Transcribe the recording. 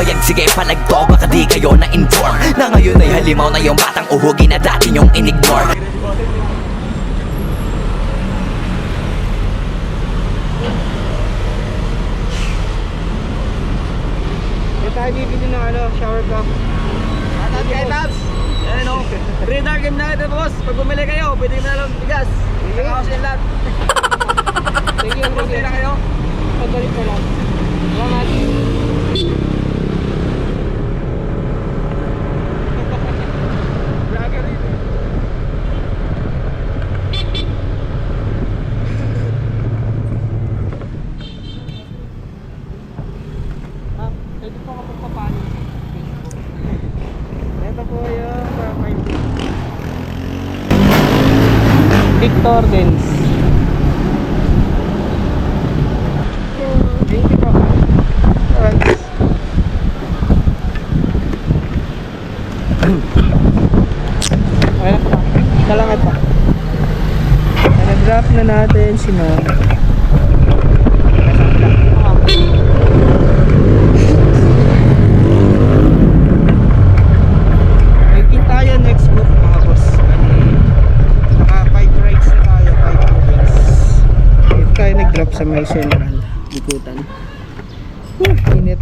Sige palagto baka di kayo na-inform Na ngayon ay halimaw na yung batang uhugi na dati nyong inignore tayo bibili ng ano, shower block. At kay Tabs. Ayan o. Radar game na ito boss. Pag bumili kayo, pwede na lang bigas. Ako sila lahat. Thank you, you. na kayo. Lang. Po profile ko. Victor Dens. Thank you po. Alright. Okay na po. Salamat po. Na-drop na natin si Ma'am. Nag-drop sa may central. Likutan. Whew, init.